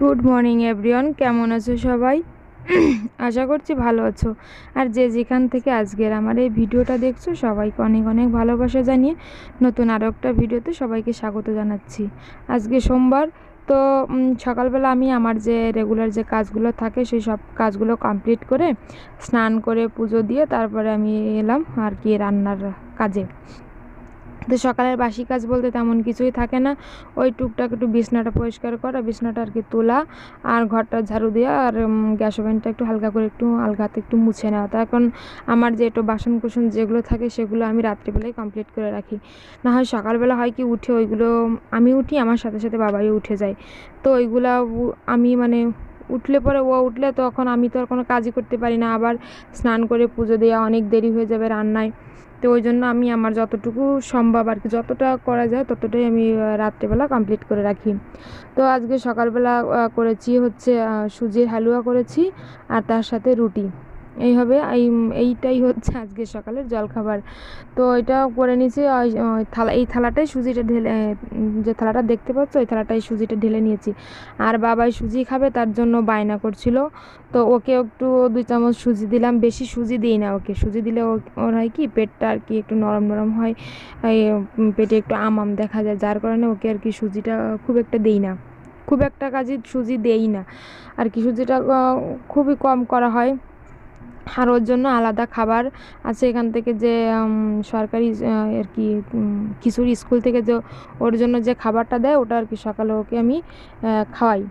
Good morning, everyone. কেমন আছো সবাই? আশা করছি ভালো আছো। আর যে যেখান থেকে আজকের আমার এই ভিডিওটা দেখছ, সবাইকে অনেক অনেক ভালোবাসা জানিয়ে নতুন আরও একটা ভিডিওতে সবাইকে স্বাগত জানাচ্ছি। আজকে সোমবার, তো সকালবেলা আমি আমার যে রেগুলার যে কাজগুলো থাকে, সেই সব কাজগুলো কমপ্লিট করে স্নান করে পুজো দিয়ে তারপরে আমি এলাম আর কি রান্নার কাজে। তো সকালের বাসি কাজ বলতে তেমন কিছুই থাকে না। ওই টুকটাক একটু বিছনাটা পরিষ্কার করা, বিছনাটা আর কি তোলা আর ঘরটা ঝাড়ু দেওয়া আর গ্যাস ওভেনটা একটু হালকা করে একটু আলগা হাতে একটু মুছে নেওয়া। তো এখন আমার যে একটু বাসন কুসন যেগুলো থাকে সেগুলো আমি রাত্রিবেলায় কমপ্লিট করে রাখি। না হয় সকালবেলা হয় কি উঠে ওইগুলো আমি উঠি, আমার সাথে সাথে বাবাই উঠে যায়। তো ওইগুলা আমি মানে উঠলে পরে ও উঠলে তখন আমি তো আর কোনো কাজই করতে পারি না। আবার স্নান করে পুজো দেওয়া অনেক দেরি হয়ে যাবে রান্নায়। তো ওই জন্য আমি আমার যতটুকু সম্ভব আর কি, যতটা করা যায় ততটাই আমি রাত্রেবেলা কমপ্লিট করে রাখি। তো আজকে সকালবেলা করেছি হচ্ছে সুজির হালুয়া করেছি আর তার সাথে রুটি। এইভাবে এই, এইটাই হচ্ছে আজকে সকালের জলখাবার। তো এটা করে নিয়েছি থালা, এই থালাটাই সুজিটা ঢেলে, যে থালাটা দেখতে পাচ্ছ ওই থালাটাই সুজিটা ঢেলে নিয়েছি। আর বাবাই সুজি খাবে, তার জন্য বায়না করছিল। তো ওকে একটু দুই চামচ সুজি দিলাম, বেশি সুজি দিই না ওকে। সুজি দিলে ওর হয় কি, পেটটা আর কি একটু নরম নরম হয়। পেটে একটু আম আম দেখা যায়, যার কারণে ওকে আর কি সুজিটা খুব একটা দেই না। খুব একটা কাজে সুজি দেই না। আর কি সুজিটা খুবই কম করা হয়। আর ওর জন্য আলাদা খাবার আছে এখান থেকে যে সরকারি আর কি কিশোরী স্কুল থেকে যে ওর জন্য যে খাবারটা দেয় ওটা আর কি সকালে ওকে আমি খাওয়াই।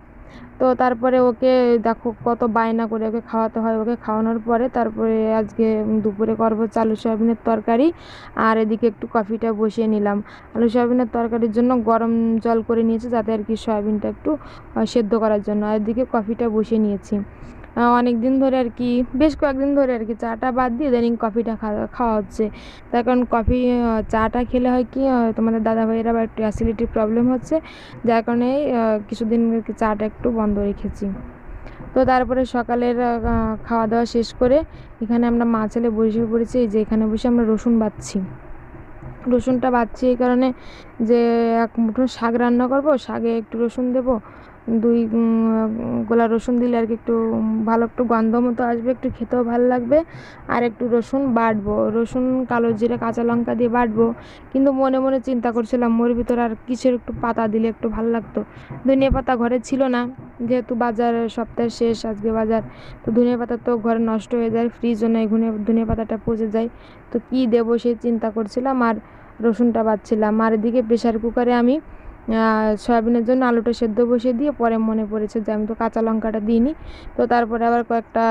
তো তারপরে ওকে দেখো কত বায়না করে ওকে খাওয়াতে হয়। ওকে খাওয়ানোর পরে তারপরে আজকে দুপুরে করব চালু সয়াবিনের তরকারি আর এদিকে একটু কফিটা বসিয়ে নিলাম। আলু সয়াবিনের তরকারির জন্য গরম জল করে নিয়েছি যাতে আর কি সয়াবিনটা একটু সেদ্ধ করার জন্য। আর এদিকে কফিটা বসিয়ে নিয়েছি। অনেক দিন ধরে আর কি, বেশ কয়েকদিন ধরে আর কি চাটা বাদ দিয়ে ইদানিং কফিটা খাওয়া হচ্ছে। তার কারণ কফি চাটা খেলে হয় কি তোমাদের দাদা ভাইয়ের আবার একটু অ্যাসিডিটির প্রবলেম হচ্ছে। যার কারণে কিছুদিন চাটা একটু বন্ধ রেখেছি। তো তারপরে সকালের খাওয়া দাওয়া শেষ করে এখানে আমরা মা ছেলে বসে পড়েছি যে এখানে বসে আমরা রসুন বাচ্ছি রসুনটা বাচ্ছি এই কারণে যে এক মুঠো শাক রান্না করব, শাকে একটু রসুন দেব দুই গোলা রসুন দিলে আর কি একটু ভালো একটু গন্ধ মতো আসবে, একটু খেতেও ভালো লাগবে। আর একটু রসুন বাটবো, রসুন, কালো জিরে, কাঁচা লঙ্কা দিয়ে বাটবো। কিন্তু মনে মনে চিন্তা করছিলাম, মোর ভিতর আর কিসের একটু পাতা দিলে একটু ভালো লাগতো। ধনিয়া পাতা ঘরে ছিল না, যেহেতু বাজার সপ্তাহের শেষ, আজকে বাজার। তো ধনিয়া পাতা তো ঘরে নষ্ট হয়ে যায় ফ্রিজও নেই, ঘুনে ধনিয়া পাতাটা পচে যায়। তো কী দেবো সেই চিন্তা করছিলাম, আর রসুনটা বাচ্ছিলাম আর এদিকে প্রেশার কুকারে আমি সয়াবিনের জন্য আলুটা সেদ্ধ বসিয়ে দিয়ে পরে মনে পড়েছে যে আমি তো কাঁচা লঙ্কাটা দিইনি। তো তারপরে আবার কয়েকটা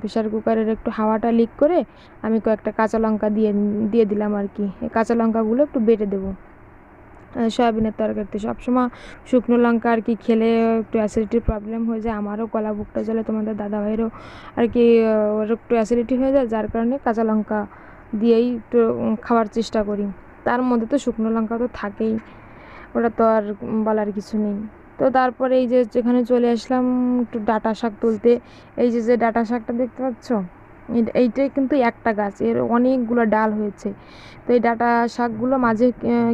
প্রেশার কুকারের একটু হাওয়াটা লিক করে আমি কয়েকটা কাঁচা লঙ্কা দিয়ে দিয়ে দিলাম আর কি। কাঁচা লঙ্কাগুলো একটু বেটে দেবো। সয়াবিনের তরকারিতে সবসময় শুকনো লঙ্কা আর কি খেলে একটু অ্যাসিডিটির প্রবলেম হয়ে যায়। আমারও গলা বুকটা জ্বলে, তোমাদের দাদা ভাইয়েরও আর কি ওর একটু অ্যাসিডিটি হয়ে যায়, যার কারণে কাঁচা লঙ্কা দিয়েই একটু খাওয়ার চেষ্টা করি। তার মধ্যে তো শুকনো লঙ্কা তো থাকেই। ওটা তো আর বলার কিছু নেই। তো তারপরে এই যে যেখানে চলে আসলাম একটু ডাঁটা শাক তুলতে, এই যে যে ডাঁটা শাকটা দেখতে পাচ্ছ? এই- এইটাই কিন্তু একটা গাছ, এর অনেকগুলো ডাল হয়েছে। তো এই ডাঁটা শাকগুলো মাঝে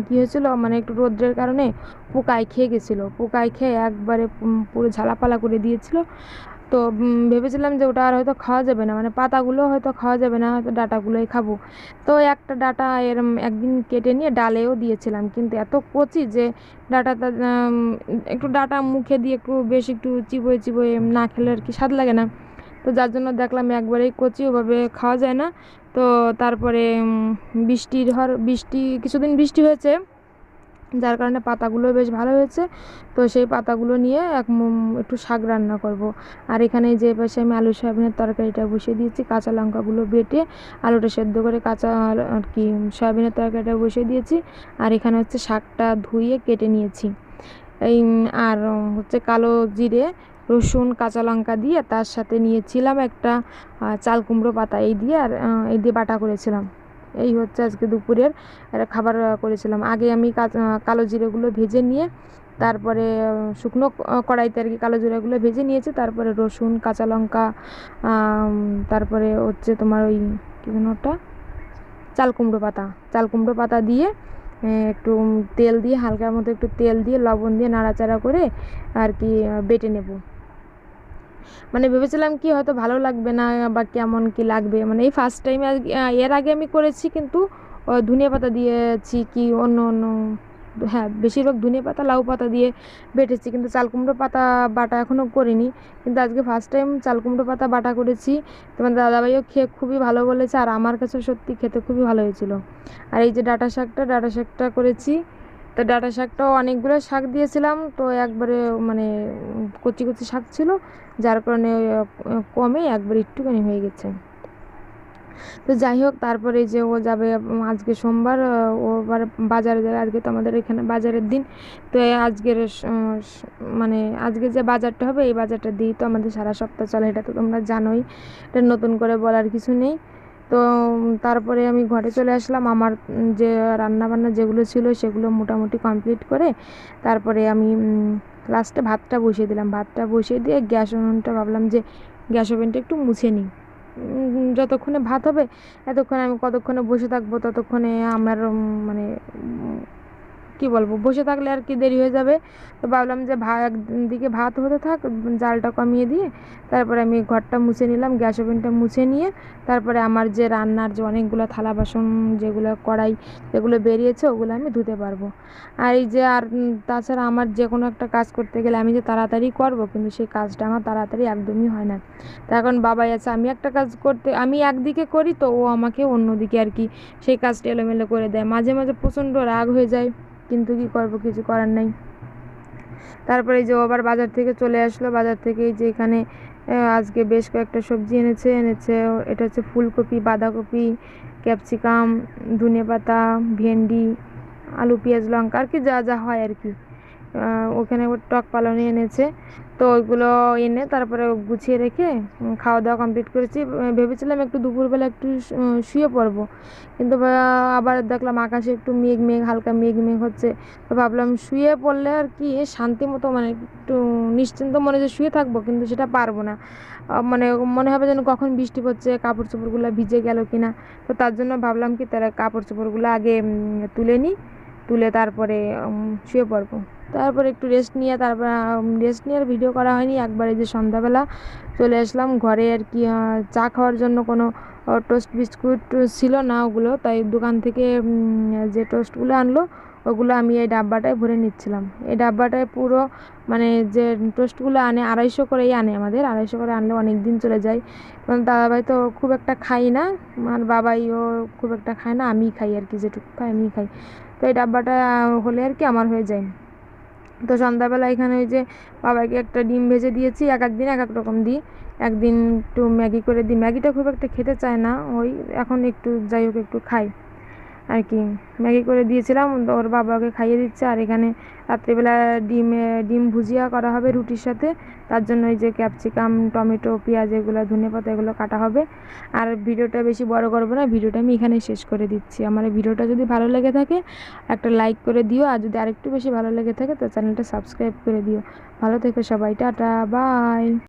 কী হয়েছিল? মানে একটু রোদ্রের কারণে পোকায় খেয়ে গেছিল। পোকায় খেয়ে একবারে পুরো ঝালাপালা করে দিয়েছিল। তো ভেবেছিলাম যে ওটা আর হয়তো খাওয়া যাবে না। মানে পাতাগুলো হয়তো খাওয়া যাবে না, হয়তো ডাঁটাগুলোই খাব। তো একটা ডাটা এরম একদিন কেটে নিয়ে ডালেও দিয়েছিলাম। কিন্তু এত কচি যে ডাঁটাটা একটু ডাটা মুখে দিয়ে একটু বেশ একটু চিবোয়ে চিবোয়ে না খেলে আর কি স্বাদ লাগে না। তো যার জন্য দেখলাম একবারেই কচি, ওভাবে খাওয়া যায় না। তো তারপরে বৃষ্টির হর, বৃষ্টি, কিছুদিন বৃষ্টি হয়েছে। যার কারণে পাতাগুলো বেশ ভালো হয়েছে। তো সেই পাতাগুলো নিয়ে এক একটু শাক রান্না করব। আর এখানে যে পাশে আমি আলু সয়াবিনের তরকারিটা বসিয়ে দিয়েছি, কাঁচা লঙ্কাগুলো বেটে আলুটা সেদ্ধ করে কাঁচা আর- কি সয়াবিনের তরকারিটা বসিয়ে দিয়েছি। আর এখানে হচ্ছে শাকটা ধুয়ে কেটে নিয়েছি। এই আর হচ্ছে কালো জিরে, রসুন, কাঁচা লঙ্কা দিয়ে তার সাথে নিয়েছিলাম একটা চাল কুমড়ো পাতা এই দিয়ে আর এই দিয়ে বাটা করেছিলাম। এই হচ্ছে আজকে দুপুরের খাবার করেছিলাম। আগে আমি কালো জিরেগুলো ভেজে নিয়ে, তারপরে শুকনো কড়াইতে আর কি কালো জিরাগুলো ভেজে নিয়েছি, তারপরে রসুন, কাঁচা লঙ্কা তারপরে হচ্ছে তোমার ওই কী যেন ওটা? চাল কুমড়ো পাতা। চাল কুমড়ো পাতা দিয়ে একটু তেল দিয়ে, হালকার মতো একটু তেল দিয়ে, লবণ দিয়ে নাড়াচাড়া করে আর কি বেটে নেব। মানে ভেবেছিলাম কি হয়তো ভালো লাগবে না বা কেমন কি লাগবে। মানে এই ফার্স্ট টাইম এর আগে আমি করেছি কিন্তু ধনিয়া পাতা দিয়েছি কি অন্য অন্য হ্যাঁ বেশিরভাগ ধনে পাতা, লাউ পাতা দিয়ে বেটেছি কিন্তু চাল কুমড়ো পাতা বাটা এখনও করিনি। কিন্তু আজকে ফার্স্ট টাইম চাল কুমড়ো পাতা বাটা করেছি। তোমার দাদাভাইও খেয়ে খুবই ভালো বলেছে আর আমার কাছে সত্যি খেতে খুবই ভালো হয়েছিল। আর এই যে ডাটা শাকটা ডাটা শাকটা করেছি। তো ডাটা শাকটাও অনেকগুলো শাক দিয়েছিলাম, তো একবারে মানে কচি কচি শাক ছিল, যার কারণে কমে একবার একটুখানি হয়ে গেছে। তো যাই হোক, তারপরে যে ও যাবে আজকে সোমবার ও আবার বাজারে যাবে, আজকে তো আমাদের এখানে বাজারের দিন, তো আজকের মানে আজকে যে বাজারটা হবে, এই বাজারটা দিই তো আমাদের সারা সপ্তাহ চলে, এটা তো তোমরা জানোই। এটা নতুন করে বলার কিছু নেই। তো তারপরে আমি ঘরে চলে আসলাম। আমার যে রান্না বান্না যেগুলো ছিল সেগুলো মোটামুটি কমপ্লিট করে তারপরে আমি লাস্টে ভাতটা বসিয়ে দিলাম। ভাতটা বসিয়ে দিয়ে গ্যাস ওভেনটা ভাবলাম যে গ্যাস ওভেনটা একটু মুছে নিই। যতক্ষণে ভাত হবে, এতক্ষণে আমি কতক্ষণে বসে থাকব, ততক্ষণে আমার মানে কি বলব? বসে থাকলে আর কি দেরি হয়ে যাবে। তো ভাবলাম যে ভা একদিকে ভাত হতে থাক, জালটা কমিয়ে দিয়ে তারপরে আমি ঘরটা মুছে নিলাম, গ্যাস ওভেনটা মুছে নিয়ে তারপরে আমার যে রান্নার যে অনেকগুলো থালা বাসন যেগুলো কড়াই যেগুলো বেরিয়েছে, ওগুলো আমি ধুতে পারব। আর এই যে আর তাছাড়া আমার যে কোনো একটা কাজ করতে গেলে আমি যে তাড়াতাড়ি করব, কিন্তু সেই কাজটা আমার তাড়াতাড়ি একদমই হয় না। তো এখন বাবাই আছে, আমি একটা কাজ করতে, আমি একদিকে করি তো ও আমাকে অন্যদিকে আর কি সেই কাজটা এলোমেলো করে দেয়। মাঝে মাঝে প্রচণ্ড রাগ হয়ে যায়। কিন্তু কি করব, কিছু করার নাই। তারপরে যে আবার বাজার থেকে চলে আসলো। বাজার থেকে যে এখানে আজকে বেশ কয়েকটা সবজি এনেছে। এনেছে, এটা হচ্ছে ফুলকপি, বাঁধাকপি, ক্যাপসিকাম ধনে পাতা ভেন্ডি, আলু, পেঁয়াজ, লঙ্কা, আর কি যা যা হয় আর কি। ওখানে টক পালনে এনেছে। তো ওইগুলো এনে তারপরে গুছিয়ে রেখে খাওয়া দাওয়া কমপ্লিট করেছি। ভেবেছিলাম একটু দুপুরবেলা একটু শুয়ে পড়ব। কিন্তু আবার দেখলাম আকাশে একটু মেঘ মেঘ, হালকা মেঘ মেঘ হচ্ছে। তো ভাবলাম শুয়ে পড়লে আর কি শান্তি মতো মানে একটু নিশ্চিন্ত মনে যে শুয়ে থাকব, কিন্তু সেটা পারব না। মানে মনে হবে যেন কখন বৃষ্টি পড়ছে কাপড় চোপড়গুলো ভিজে গেল কি না তো তার জন্য ভাবলাম কি তারা কাপড় চোপড়গুলো আগে তুলে নিই। তুলে তারপরে শুয়ে পড়ব। তারপরে একটু রেস্ট নিয়ে, তারপর রেস্ট নিয়ে আর ভিডিও করা হয়নি। একবারে যে সন্ধ্যাবেলা চলে আসলাম ঘরে আর কি চা খাওয়ার জন্য কোনো টোস্ট বিস্কুট ছিল না ওগুলো। তাই দোকান থেকে যে টোস্টগুলো আনলো, ওগুলো আমি এই ডাব্বাটায় ভরে নিচ্ছিলাম। এই ডাব্বাটায় পুরো মানে যে টোস্টগুলো আনে, আড়াইশো করেই আনে আমাদের। আড়াইশো করে আনলে অনেক দিন চলে যায়। কারণ দাদাভাই তো খুব একটা খাই না। আর বাবাইও খুব একটা খায় না। আমিই খাই আর কি, যেটুকু খাই আমিই খাই। তো এই ডাব্বাটা হলে আর কি আমার হয়ে যায়। তো সন্ধ্যাবেলা এখানে ওই যে বাবাকে একটা ডিম ভেজে দিয়েছি, এক এক দিন এক এক রকম দিই। একদিন একটু ম্যাগি করে দিই। ম্যাগিটা খুব একটা খেতে চায় না, ওই এখন একটু যাই হোক একটু খাই। আর কি। ম্যাগি করে দিয়েছিলাম ওর বাবাকে খাইয়ে দিচ্ছে। আর এখানে রাত্রিবেলা ডিম ডিম ভুজিয়া করা হবে রুটির সাথে। তার জন্য ওই যে ক্যাপসিকাম, টমেটো, পেঁয়াজ এগুলো, ধনে পাতা এগুলো কাটা হবে। আর ভিডিওটা বেশি বড় করব না, ভিডিওটা আমি এখানে শেষ করে দিচ্ছি। আমার ভিডিওটা যদি ভালো লেগে থাকে, একটা লাইক করে দিও। আর যদি আরেকটু বেশি ভালো লেগে থাকে, তো চ্যানেলটা সাবস্ক্রাইব করে দিও। ভালো থেকো সবাই, টাটা, বাই।